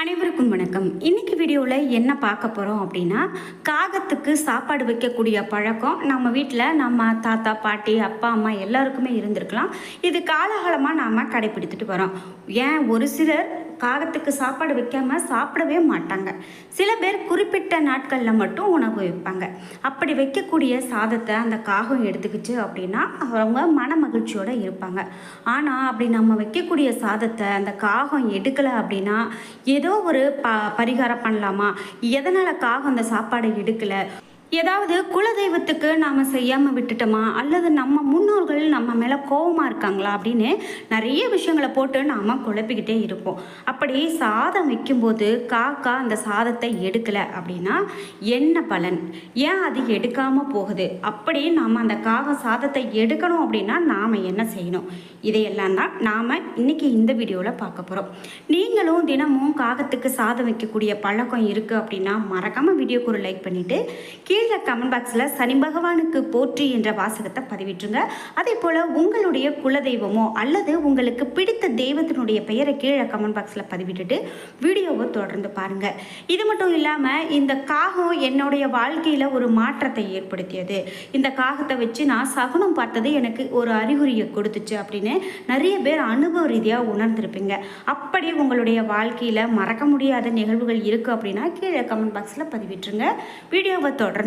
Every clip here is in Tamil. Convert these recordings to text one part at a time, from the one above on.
அனைவருக்கும் வணக்கம். இன்னைக்கு வீடியோவில் என்ன பார்க்க போகிறோம் அப்படின்னா காகத்துக்கு சாப்பாடு வைக்கக்கூடிய பழக்கம் நம்ம வீட்டில் நம்ம தாத்தா பாட்டி அப்பா அம்மா எல்லாருக்குமே இருந்திருக்கலாம். இது காலகாலமாக நாம் கடைபிடித்துட்டு வரோம். ஏன் ஒரு சிலர் காகத்துக்கு சாப்பாடு வைக்காம சாப்பிடவே மாட்டாங்க. சில பேர் குறிப்பிட்ட நாட்களில் மட்டும் உணவு வைப்பாங்க. அப்படி வைக்கக்கூடிய சாதத்தை அந்த காகம் எடுத்துக்கிச்சு அப்படின்னா அவங்க மன மகிழ்ச்சியோடு இருப்பாங்க. ஆனால் அப்படி நம்ம வைக்கக்கூடிய சாதத்தை அந்த காகம் எடுக்கலை அப்படின்னா ஏதோ ஒரு ப பரிகாரம் பண்ணலாமா? எதனால் காகம் அந்த சாப்பாடை எடுக்கலை? ஏதாவது குலதெய்வத்துக்கு நாம் செய்யாமல் விட்டுட்டோமா? அல்லது நம்ம முன்னோர்கள் நம்ம மேலே கோபமாக இருக்காங்களா அப்படின்னு நிறைய விஷயங்களை போட்டு நாம் குழப்பிக்கிட்டே இருப்போம். அப்படி சாதம் வைக்கும்போது காக்கா அந்த சாதத்தை எடுக்கலை அப்படின்னா என்ன பலன்? ஏன் அது எடுக்காமல் போகுது? அப்படி நாம் அந்த காகம் சாதத்தை எடுக்கணும் அப்படின்னா நாம் என்ன செய்யணும்? இதையெல்லாம் தான் நாம் இன்னைக்கு இந்த வீடியோவில் பார்க்க போகிறோம் நீங்களும் தினமும் காகத்துக்கு சாதம் வைக்கக்கூடிய பழக்கம் இருக்குது அப்படின்னா மறக்காமல் வீடியோக்கு ஒரு லைக் பண்ணிவிட்டு கீழே கமெண்ட் பாக்ஸில் சனி பகவானுக்கு போற்றி என்ற வாசகத்தை பதிவிட்டுருங்க. அதே போல் உங்களுடைய குலதெய்வமோ அல்லது உங்களுக்கு பிடித்த தெய்வத்தினுடைய பெயரை கீழே கமெண்ட் பாக்ஸில் பதிவிட்டுட்டு வீடியோவை தொடர்ந்து பாருங்கள் இது மட்டும் இல்லாமல் இந்த காகம் என்னுடைய வாழ்க்கையில் ஒரு மாற்றத்தை ஏற்படுத்தியது. இந்த காகத்தை வச்சு நான் சகுனம் பார்த்தது எனக்கு ஒரு அறிகுறியை கொடுத்துச்சு அப்படின்னு நிறைய பேர் அனுபவ ரீதியாக உணர்ந்திருப்பீங்க. அப்படி உங்களுடைய வாழ்க்கையில் மறக்க முடியாத நிகழ்வுகள் இருக்குது அப்படின்னா கீழே கமெண்ட் பாக்ஸில் பதிவிட்டுருங்க. வீடியோவை தொடர்ந்து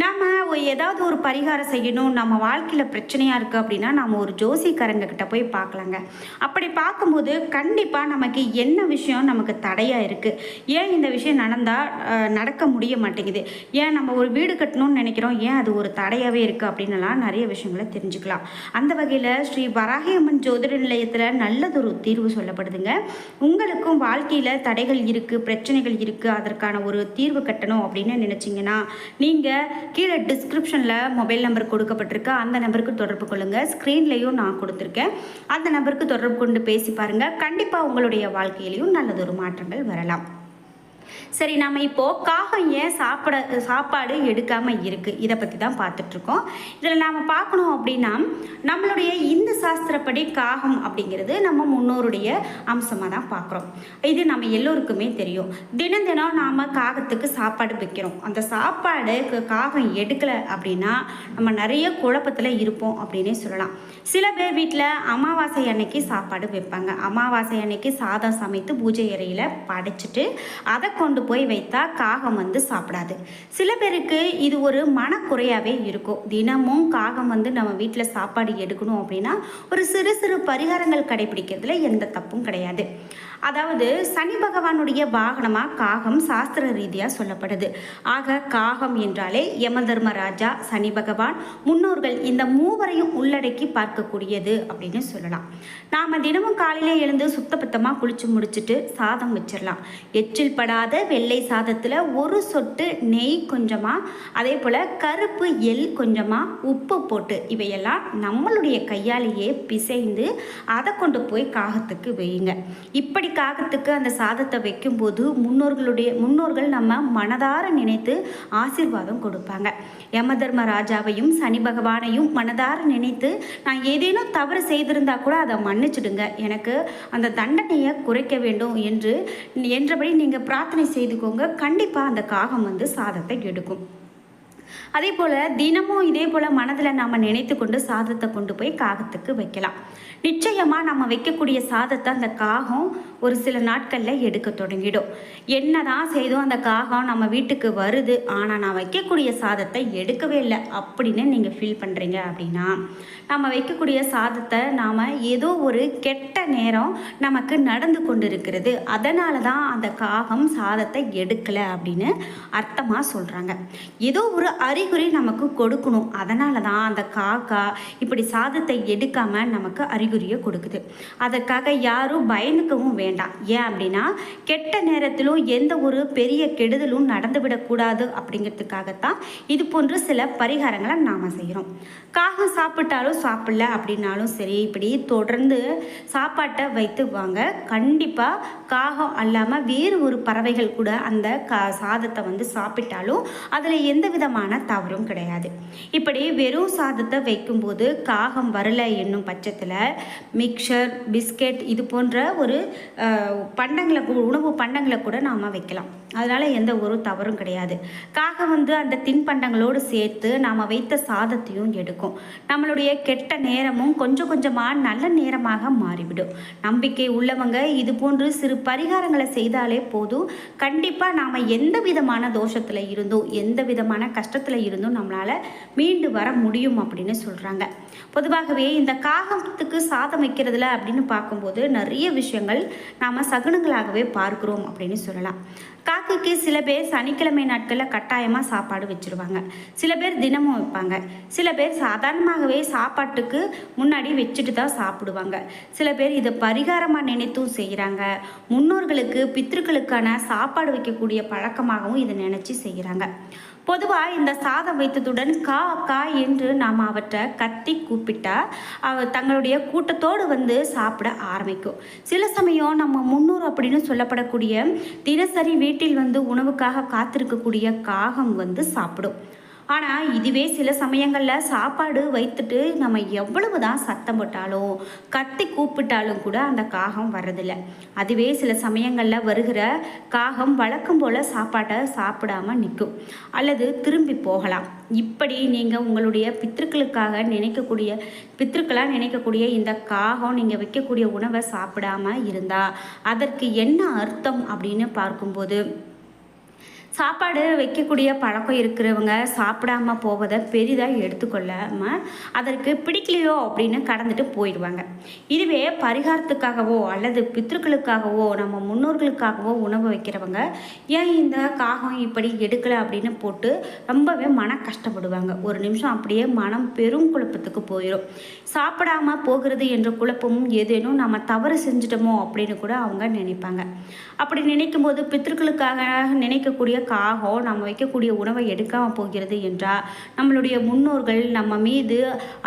நாம் ஏதாவது ஒரு பரிகாரம் செய்யணும். நம்ம வாழ்க்கையில் பிரச்சனையாக இருக்குது அப்படின்னா நம்ம ஒரு ஜோசிக்காரங்கக்கிட்ட போய் பார்க்கலாங்க. அப்படி பார்க்கும்போது கண்டிப்பாக நமக்கு என்ன விஷயம் நமக்கு தடையாக இருக்குது ஏன் இந்த விஷயம் நடந்தால் நடக்க முடிய மாட்டேங்குது? ஏன் நம்ம ஒரு வீடு கட்டணும்னு நினைக்கிறோம்? ஏன் அது ஒரு தடையாகவே இருக்குது அப்படின்னுலாம் நிறைய விஷயங்களை தெரிஞ்சுக்கலாம். அந்த வகையில் ஸ்ரீ வராகியம்மன் ஜோதிட நிலையத்தில் நல்லதொரு தீர்வு சொல்லப்படுதுங்க. உங்களுக்கும் வாழ்க்கையில் தடைகள் இருக்குது பிரச்சனைகள் இருக்குது அதற்கான ஒரு தீர்வு கட்டணும் அப்படின்னு நினச்சிங்கன்னா நீங்கள் கீழே டிஸ்கிரிப்ஷனில் மொபைல் நம்பர் கொடுக்கப்பட்டிருக்கு. அந்த நம்பருக்கு தொடர்பு கொள்ளுங்கள் ஸ்க்ரீன்லேயும் நான் கொடுத்துருக்கேன். அந்த நம்பருக்கு தொடர்பு கொண்டு பேசி பாருங்கள் கண்டிப்பாக உங்களுடைய வாழ்க்கையிலையும் நல்லதொரு மாற்றங்கள் வரலாம். சரி நம்ம இப்போது காகம் ஏன் சாப்பிட சாப்பாடு எடுக்காமல் இருக்குது இதை பற்றி தான் பார்த்துட்ருக்கோம். இதில் நாம் பார்க்கணும் அப்படின்னா நம்மளுடைய இந்து சாஸ்திரப்படி காகம் அப்படிங்கிறது நம்ம முன்னோருடைய அம்சமாக தான் பார்க்குறோம். இது நம்ம எல்லோருக்குமே தெரியும். தினம் தினம் நாம் காகத்துக்கு சாப்பாடு வைக்கிறோம். அந்த சாப்பாடு காகம் எடுக்கலை அப்படின்னா நம்ம நிறைய குழப்பத்தில் இருப்போம் அப்படின்னே சொல்லலாம். சில பேர் வீட்டில் அமாவாசை அன்னைக்கு சாப்பாடு வைப்பாங்க. அமாவாசை அன்னைக்கு சாதம் சமைத்து பூஜை அறையில் படைச்சிட்டு அதை கொண்டு போய் வைத்தா காகம் வந்து சாப்பிடாது. சில பேருக்கு இது ஒரு மனக்குறையாகவே இருக்கும். தினமும் காகம் வந்து நம்ம வீட்டில் சாப்பாடு எடுக்கணும் அப்படின்னா ஒரு சிறு சிறு பரிகாரங்கள் கடைபிடிக்கிறதுல எந்த தப்பும் கிடையாது. அதாவது சனி பகவானுடைய வாகனமாக காகம் சாஸ்திர ரீதியாக சொல்லப்படுது. ஆக காகம் என்றாலே யம தர்மராஜா சனி பகவான் முன்னோர்கள் இந்த மூவரையும் உள்ளடக்கி பார்க்கக்கூடியது அப்படின்னு சொல்லலாம். நாம் தினமும் காலையில் எழுந்து சுத்தபத்தமாக குளிச்சு முடிச்சுட்டு சாதம் வச்சிடலாம் எச்சில் படாத வெள்ளை சாதத்தில் ஒரு சொட்டு நெய் கொஞ்சமாக அதே போல் கருப்பு எள் கொஞ்சமாக உப்பு போட்டு இவையெல்லாம் நம்மளுடைய கையாலேயே பிசைந்து அதை கொண்டு போய் காகத்துக்கு வையுங்க. இப்படி காகத்துக்கு அந்த சாதத்தை வைக்கும்போது முன்னோர்களுடைய முன்னோர்கள் நம்ம மனதார நினைத்து ஆசீர்வாதம் கொடுப்பாங்க. யம தர்ம ராஜாவையும் சனி பகவானையும் மனதார நினைத்து நான் ஏதேனும் தவறு செய்திருந்தா கூட அதை மன்னிச்சிடுங்க. எனக்கு அந்த தண்டனையை குறைக்க வேண்டும் என்று என்றபடி நீங்கள் பிரார்த்தனை செய்துக்கோங்க. கண்டிப்பாக அந்த காகம் வந்து சாதத்தை எடுக்கும். அதே போல் தினமும் இதே போல் மனதில் நாம் நினைத்து கொண்டு சாதத்தை கொண்டு போய் காகத்துக்கு வைக்கலாம். நிச்சயமாக நம்ம வைக்கக்கூடிய சாதத்தை அந்த காகம் ஒரு சில நாட்களில் எடுக்க தொடங்கிடும். என்ன தான் செய்தோம் அந்த காகம் நம்ம வீட்டுக்கு வருது ஆனால் நான் வைக்கக்கூடிய சாதத்தை எடுக்கவே இல்லை அப்படின்னு நீங்கள் ஃபீல் பண்ணுறீங்க அப்படின்னா நம்ம வைக்கக்கூடிய சாதத்தை நாம் ஏதோ ஒரு கெட்ட நேரம் நமக்கு நடந்து கொண்டு இருக்கிறது அதனால தான் அந்த காகம் சாதத்தை எடுக்கலை அப்படின்னு அர்த்தமாக சொல்கிறாங்க ஏதோ ஒரு அறிகுறி நமக்கு கொடுக்கணும். அதனால தான் அந்த காக்கா இப்படி சாதத்தை எடுக்காமல் நமக்கு அறிகுறியை கொடுக்குது. அதற்காக யாரும் பயந்துக்கவும் வேண்டாம். ஏன் அப்படின்னா கெட்ட நேரத்திலும் எந்த ஒரு பெரிய கெடுதலும் நடந்துவிடக்கூடாது அப்படிங்கிறதுக்காகத்தான் இது போன்ற சில பரிகாரங்களை நாம் செய்கிறோம் காகம் சாப்பிட்டாலும் சாப்பிடல அப்படின்னாலும் சரி இப்படி தொடர்ந்து சாப்பாட்டை வைத்து வாங்க கண்டிப்பாக காகம் அல்லாமல் வேறு ஒரு பறவைகள் கூட அந்த கா சாதத்தை வந்து சாப்பிட்டாலும் அதில் எந்த விதமான விதமான தவறும் கிடையாது. இப்படி வெறும் சாதத்தை வைக்கும்போது காகம் வரல என்னும் பட்சத்தில் மிக்சர் பிஸ்கெட் இது போன்ற ஒரு பண்டங்களை உணவு பண்டங்களை கூட நாம் வைக்கலாம். அதனால் எந்த ஒரு தவறும் கிடையாது. காகம் வந்து அந்த தின்பண்டங்களோடு சேர்த்து நாம் வைத்த சாதத்தையும் எடுக்கும். நம்மளுடைய கெட்ட நேரமும் கொஞ்சம் கொஞ்சமாக நல்ல நேரமாக மாறிவிடும். நம்பிக்கை உள்ளவங்க இது போன்று சிறு பரிகாரங்களை செய்தாலே போதும். கண்டிப்பாக நாம் எந்த விதமான தோஷத்தில் இருந்தோம் எந்த விதமான கஷ்டத்தில் இருந்தும் நம்மளால் மீண்டு வர முடியும் அப்படின்னு சொல்கிறாங்க பொதுவாகவே இந்த காகத்துக்கு சாதம் வைக்கிறதுல அப்படின்னு பார்க்கும்போது நிறைய விஷயங்கள் நாம் சகுனங்களாகவே பார்க்குறோம் அப்படின்னு சொல்லலாம். காக்கைக்கு சில பேர் சனிக்கிழமை நாட்களில் கட்டாயமாக சாப்பாடு வச்சுருவாங்க. சில பேர் தினமும் வைப்பாங்க. சில பேர் சாதாரணமாகவே சாப்பாட்டுக்கு முன்னாடி வச்சுட்டு தான் சாப்பிடுவாங்க. சில பேர் இதை பரிகாரமாக நினைத்தும் செய்கிறாங்க முன்னோர்களுக்கு பித்ருக்களுக்கான சாப்பாடு வைக்கக்கூடிய பழக்கமாகவும் இதை நினச்சி செய்கிறாங்க பொதுவாக இந்த சாதம் வைத்ததுடன் கா கா என்று நாம் அவற்றை கத்தி கூப்பிட்டா அவ தங்களுடைய கூட்டத்தோடு வந்து சாப்பிட ஆரம்பிக்கும். சில சமயம் நம்ம முன்னூறு அப்படின்னு சொல்லப்படக்கூடிய தினசரி வீட்டில் வந்து உணவுக்காக காத்திருக்கக்கூடிய காகம் வந்து சாப்பிடும். ஆனால் இதுவே சில சமயங்களில் சாப்பாடு வைத்துட்டு நம்ம எவ்வளவு தான் சத்தம் போட்டாலும் கத்தி கூப்பிட்டாலும் கூட அந்த காகம் வர்றதில்ல. அதுவே சில சமயங்களில் வருகிற காகம் வழக்கம் போல் சாப்பாட்டை சாப்பிடாம நிற்கும். அல்லது திரும்பி போகலாம். இப்படி நீங்கள் உங்களுடைய பித்திருக்களுக்காக நினைக்கக்கூடிய பித்திருக்களாக நினைக்கக்கூடிய இந்த காகம் நீங்கள் வைக்கக்கூடிய உணவை சாப்பிடாம இருந்தால் அதற்கு என்ன அர்த்தம் அப்படின்னு பார்க்கும்போது சாப்பாடு வைக்கக்கூடிய பழக்கம் இருக்கிறவங்க சாப்பிடாம போவதை பெரிதாக எடுத்துக்கொள்ளாமல் அதற்கு பிடிக்கலையோ அப்படின்னு கடந்துட்டு போயிடுவாங்க. இதுவே பரிகாரத்துக்காகவோ அல்லது பித்ருக்களுக்காகவோ நம்ம முன்னோர்களுக்காகவோ உணவு வைக்கிறவங்க ஏன் இந்த காகம் இப்படி எடுக்கலை அப்படின்னு போட்டு ரொம்பவே மன கஷ்டப்படுவாங்க. ஒரு நிமிஷம் அப்படியே மனம் பெரும் குழப்பத்துக்கு போயிடும் சாப்பிடாம போகிறது என்ற குழப்பமும் ஏதேனும் நம்ம தவறு செஞ்சிட்டோமோ அப்படின்னு கூட அவங்க நினைப்பாங்க. அப்படி நினைக்கும் போது பித்ருக்களுக்காக நினைக்கக்கூடிய காகம் நம்ம வைக்கக்கூடிய உணவை எடுக்காமல் போகிறது என்றால் நம்மளுடைய முன்னோர்கள் நம்ம மீது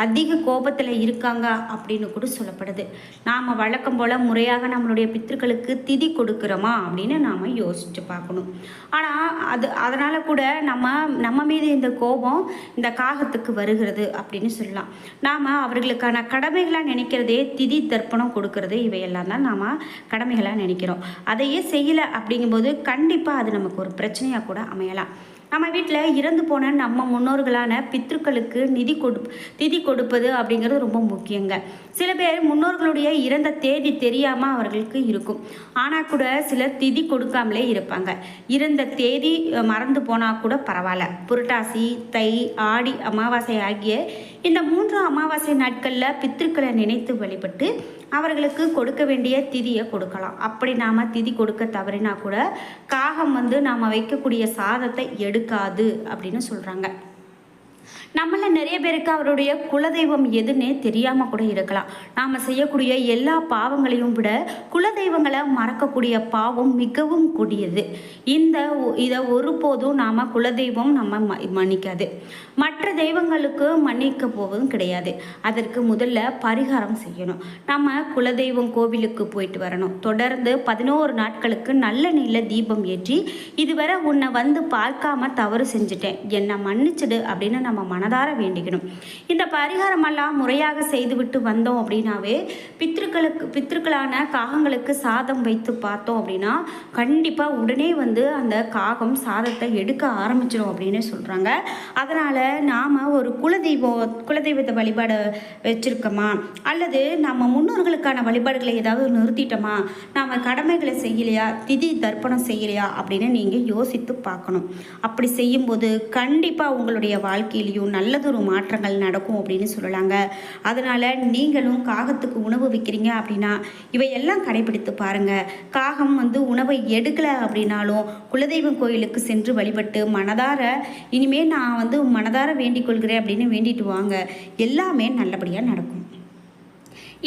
அதிக கோபத்தில் இருக்காங்க அப்படின்னு கூட சொல்லப்படுது. நாம் வழக்கம் போல் முறையாக நம்மளுடைய பித்திருக்களுக்கு திதி கொடுக்குறோமா அப்படின்னு நாம் யோசித்து பார்க்கணும். ஆனால் அது அதனால் கூட நம்ம நம்ம மீது இந்த கோபம் இந்த காகத்துக்கு வருகிறது அப்படின்னு சொல்லலாம். நாம் அவர்களுக்கான கடமைகளாக நினைக்கிறதே திதி தர்ப்பணம் கொடுக்கறது இவையெல்லாம் தான் நாம் கடமைகளாக நினைக்கிறோம். அதையே செய்யலை அப்படிங்கும்போது கண்டிப்பாக அது நமக்கு ஒரு பிரச்சனை பிரச்சனையாக கூட அமையலாம். நம்ம வீட்டில் இறந்து போன நம்ம முன்னோர்களான பித்ருக்களுக்கு நிதி கொடு திதி கொடுப்பது அப்படிங்கிறது ரொம்ப முக்கியங்க. சில பேர் முன்னோர்களுடைய இறந்த தேதி தெரியாமல் அவர்களுக்கு இருக்கும். ஆனால் கூட சிலர் திதி கொடுக்காமலே இருப்பாங்க. இறந்த தேதி மறந்து போனால் கூட பரவாயில்ல. புரட்டாசி தை ஆடி அமாவாசை ஆகிய இந்த மூன்று அமாவாசை நாட்களில் பித்திருக்களை நினைத்து வழிபட்டு அவர்களுக்கு கொடுக்க வேண்டிய திதியை கொடுக்கலாம். அப்படி நாம் திதி கொடுக்க தவறினா கூட காகம் வந்து நாம் வைக்கக்கூடிய சாதத்தை எடுக்காது அப்படின்னு சொல்கிறாங்க நம்மள நிறைய பேருக்கு அவருடைய குலதெய்வம் எதுன்னே தெரியாமல் கூட இருக்கலாம். நாம் செய்யக்கூடிய எல்லா பாவங்களையும் விட குலதெய்வங்களை மறக்கக்கூடிய பாவம் மிகவும் கூடியது. இந்த இதை ஒருபோதும் நாம் குலதெய்வம் நம்ம மன்னிக்காது. மற்ற தெய்வங்களுக்கு மன்னிக்க போவதும் கிடையாது. அதற்கு முதல்ல பரிகாரம் செய்யணும். நம்ம குலதெய்வம் கோவிலுக்கு போயிட்டு வரணும். தொடர்ந்து பதினோரு நாட்களுக்கு நல்ல நீல தீபம் ஏற்றி இதுவரை உன்னை வந்து பார்க்காம தவறு செஞ்சுட்டேன். என்னை மன்னிச்சிடு அப்படின்னு நம்ம நம்ம மனதார வேண்டிக்கணும். இந்த பரிகாரமெல்லாம் முறையாக செய்துவிட்டு வந்தோம் அப்படின்னாவே பித்திருக்களுக்கு பித்திருக்களான காகங்களுக்கு சாதம் வைத்து பார்த்தோம் அப்படின்னா கண்டிப்பாக உடனே வந்து அந்த காகம் சாதத்தை எடுக்க ஆரம்பிச்சிடும் அப்படின்னு சொல்கிறாங்க அதனால் நாம் ஒரு குலதெய்வம் குலதெய்வத்தை வழிபாடு வச்சுருக்கோமா? அல்லது நம்ம முன்னோர்களுக்கான வழிபாடுகளை ஏதாவது நிறுத்திட்டோமா? நாம் கடமைகளை செய்யலையா? திதி தர்ப்பணம் செய்யலையா? அப்படின்னு நீங்கள் யோசித்து பார்க்கணும். அப்படி செய்யும்போது கண்டிப்பாக உங்களுடைய வாழ்க்கையில் வாழ்க்கையிலையும் நல்லதொரு மாற்றங்கள் நடக்கும் அப்படின்னு சொல்லலாங்க. அதனால் நீங்களும் காகத்துக்கு உணவு வைக்கிறீங்க அப்படின்னா இவையெல்லாம் கடைபிடித்து பாருங்கள் காகம் வந்து உணவை எடுக்கலை அப்படின்னாலும் குலதெய்வம் கோயிலுக்கு சென்று வழிபட்டு மனதார இனிமேல் நான் வந்து மனதார வேண்டிக் கொள்கிறேன் அப்படின்னு வேண்டிட்டு வாங்க. எல்லாமே நல்லபடியாக நடக்கும்.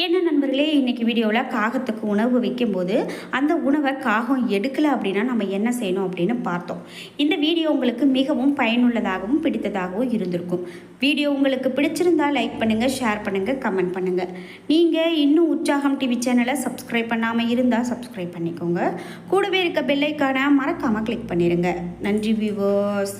என்ன நண்பர்களே இன்னைக்கு வீடியோவில் காகத்துக்கு உணவு வைக்கும்போது அந்த உணவை காகம் எடுக்கலை அப்படின்னா நம்ம என்ன செய்யணும் அப்படின்னு பார்த்தோம். இந்த வீடியோ உங்களுக்கு மிகவும் பயனுள்ளதாகவும் பிடித்ததாகவும் இருந்திருக்கும். வீடியோ உங்களுக்கு பிடிச்சிருந்தா லைக் பண்ணுங்கள் ஷேர் பண்ணுங்கள் கமெண்ட் பண்ணுங்கள் நீங்கள் இன்னும் உற்சாகம் டிவி சேனலை சப்ஸ்கிரைப் பண்ணாமல் இருந்தால் சப்ஸ்கிரைப் பண்ணிக்கோங்க. கூடவே இருக்க பெல்லைக்கான மறக்காமல் கிளிக் பண்ணிடுங்க நன்றி வியூவர்ஸ்